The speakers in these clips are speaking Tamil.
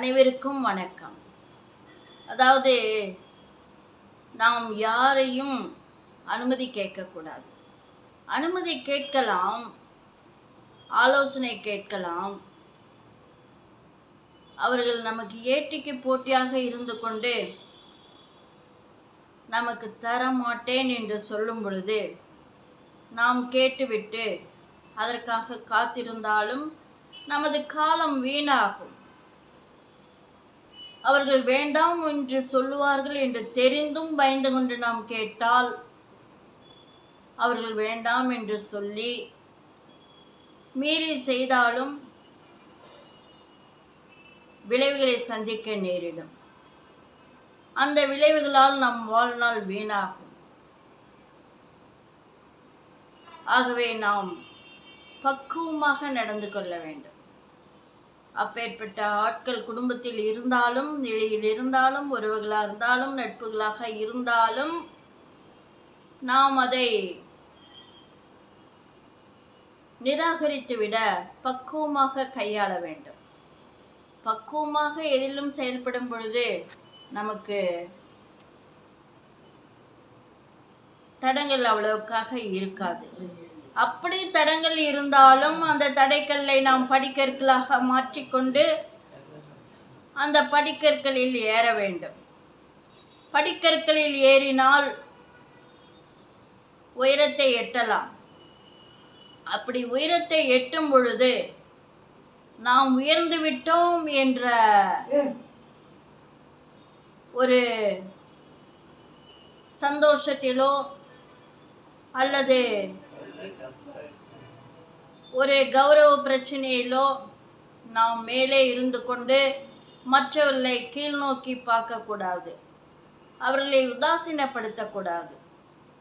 அனைவருக்கும் வணக்கம். அதாவது நாம் யாரையும் அனுமதி கேட்கக்கூடாது. அனுமதி கேட்கலாம் ஆலோசனை கேட்கலாம். அவர்கள் நமக்கு ஏட்டிக்கு போட்டியாக இருந்து கொண்டு நமக்கு தர மாட்டேன் என்று சொல்லும் பொழுது நாம் கேட்டுவிட்டு அதற்காக காத்திருந்தாலும் நமது காலம் வீணாகும். அவர்கள் வேண்டாம் என்று சொல்லுவார்கள் என்று தெரிந்தும் பயந்து கொண்டு நாம் கேட்டால் அவர்கள் வேண்டாம் என்று சொல்லி மீறி செய்தாலும் விளைவுகளை சந்திக்க நேரிடும். அந்த விளைவுகளால் நம் வாழ்நாள் வீணாகும். ஆகவே நாம் பக்குவமாக நடந்து கொள்ள வேண்டும். அப்பேற்பட்ட ஆட்கள் குடும்பத்தில் இருந்தாலும் நிலையில் இருந்தாலும் உறவுகளாக இருந்தாலும் நட்புகளாக இருந்தாலும் நாம் அதை நிராகரித்துவிட பக்குவமாக கையாள வேண்டும். பக்குவமாக எதிலும் செயல்படும் பொழுது நமக்கு தடங்கள் அவ்வளவுக்காக இருக்காது. அப்படி தடங்கள் இருந்தாலும் அந்த தடைக்கல்லை நாம் படிக்கற்களாக மாற்றிக்கொண்டு அந்த படிக்கற்களில் ஏற வேண்டும். படிக்கற்களில் ஏறினால் உயரத்தை எட்டலாம். அப்படி உயரத்தை எட்டும் பொழுது நாம் உயர்ந்து விட்டோம் என்ற ஒரு சந்தோஷத்திலோ அல்லது ஒரு கௌரவ பிரச்சனையிலோ நாம் மேலே இருந்து கொண்டு மற்றவர்களை கீழ் நோக்கி பார்க்கக்கூடாது. அவர்களை உதாசீனப்படுத்தக்கூடாது.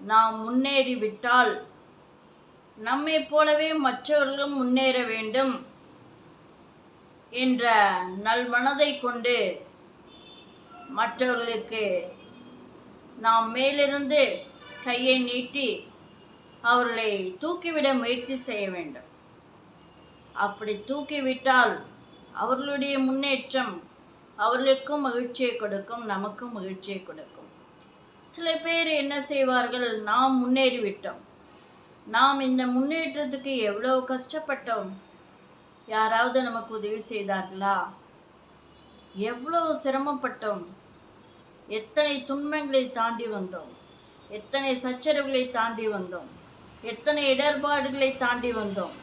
நாம் முன்னேறிவிட்டால் நம்மை போலவே மற்றவர்களும் முன்னேற வேண்டும் என்ற நல்மனதை கொண்டு மற்றவர்களுக்கு நாம் மேலிருந்து கையை நீட்டி அவர்களை தூக்கிவிட முயற்சி செய்ய வேண்டும். அப்படி தூக்கிவிட்டால் அவர்களுடைய முன்னேற்றம் அவர்களுக்கும் மகிழ்ச்சியை கொடுக்கும் நமக்கும் மகிழ்ச்சியை கொடுக்கும். சில பேர் என்ன செய்வார்கள்? நாம் முன்னேறிவிட்டோம். நாம் இந்த முன்னேற்றத்துக்கு எவ்வளோ கஷ்டப்பட்டோம்? யாராவது நமக்கு உதவி செய்தார்களா? எவ்வளோ சிரமப்பட்டோம்? எத்தனை துன்பங்களை தாண்டி வந்தோம்? எத்தனை சச்சரவுகளை தாண்டி வந்தோம்? எத்தனை இடர்பாடுகளை தாண்டி வந்தோம்?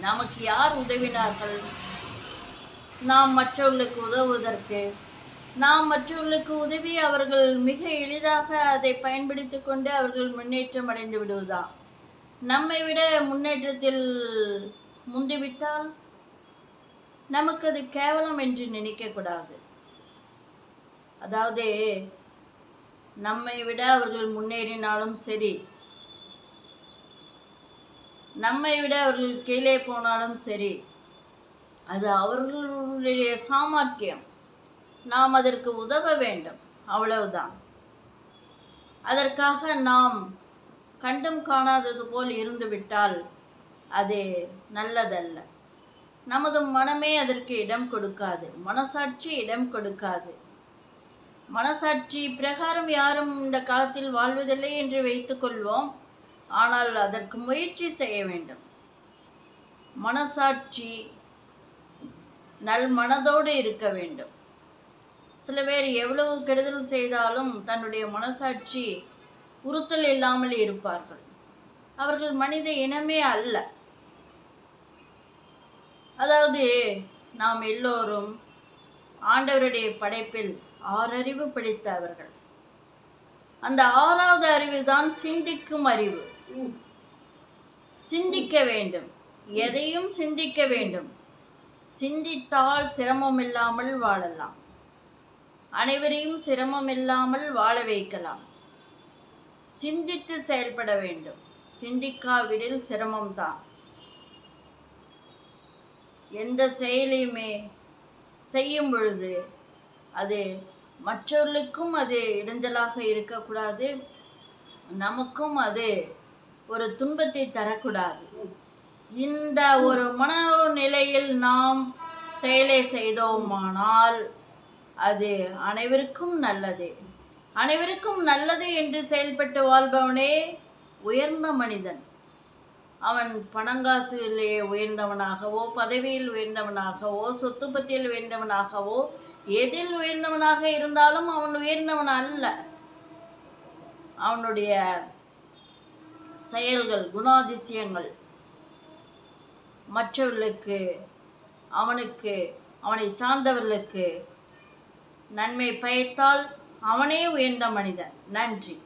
நமக்கு யார் உதவினார்கள்? நாம் மற்றவர்களுக்கு உதவுவதற்கு நாம் மற்றவர்களுக்கு உதவி அவர்கள் மிக எளிதாக அதை பயன்படுத்தி கொண்டு அவர்கள் முன்னேற்றம் அடைந்து விடுவதா? நம்மை விட முன்னேற்றத்தில் முந்திவிட்டால் நமக்கு அது கேவலம் என்று நினைக்கக்கூடாது அதாவது நம்மை விட அவர்கள் முன்னேறினாலும் சரி நம்மை விட அவர்கள் கீழே போனாலும் சரி அது அவர்களுடைய சாமர்த்தியம். நாம் அதற்கு உதவ வேண்டும் அவ்வளவுதான். அதற்காக நாம் கண்டும் காணாதது போல் இருந்துவிட்டால் அது நல்லதல்ல. நமது மனமே அதற்கு இடம் கொடுக்காது மனசாட்சி இடம் கொடுக்காது. மனசாட்சி பிரகாரம் யாரும் இந்த காலத்தில் வாழ்வதில்லை என்று வைத்துக்கொள்வோம். ஆனால் அதற்கு முயற்சி செய்ய வேண்டும். மனசாட்சி நல் மனதோடு இருக்க வேண்டும். சில பேர் எவ்வளவு கெடுதல் செய்தாலும் தன்னுடைய மனசாட்சி உறுத்தல் இல்லாமல் இருப்பார்கள். அவர்கள் மனித இனமே அல்ல. அதாவது நாம் எல்லோரும் ஆண்டவருடைய படைப்பில் ஆறறிவு படித்தவர்கள். அந்த ஆறாவது அறிவு தான் சிந்திக்கும் அறிவு. சிந்திக்க வேண்டும். எதையும் சிந்திக்க வேண்டும். சிந்தித்தால் சிரமம் இல்லாமல் வாழலாம். அனைவரையும் சிரமம் இல்லாமல் வாழ வைக்கலாம். சிந்தித்து செயல்பட வேண்டும். சிந்திக்காவிடில் சிரமம்தான். எந்த செயலையுமே செய்யும் பொழுது அது மற்றவர்களுக்கும் அது இடைஞ்சலாக இருக்கக்கூடாது. நமக்கும் அது ஒரு துன்பத்தை தரக்கூடாது. இந்த ஒரு மனநிலையில் நாம் செயலை செய்தோமானால் அது அனைவருக்கும் நல்லது. அனைவருக்கும் நல்லது என்று செயல்பட்டு வாழ்பவனே உயர்ந்த மனிதன். அவன் பணங்காசிலே உயர்ந்தவனாகவோ பதவியில் உயர்ந்தவனாகவோ சொத்து பத்தியில் உயர்ந்தவனாகவோ எதில் உயர்ந்தவனாக இருந்தாலும் அவன் உயர்ந்தவன் அல்ல. அவனுடைய செயல்கள் குணாதிசயங்கள். மற்றவர்களுக்கு அவனுக்கு அவனை சார்ந்தவர்களுக்கு நன்மை பயத்தால் அவனே உயர்ந்த மனிதன். நன்றி.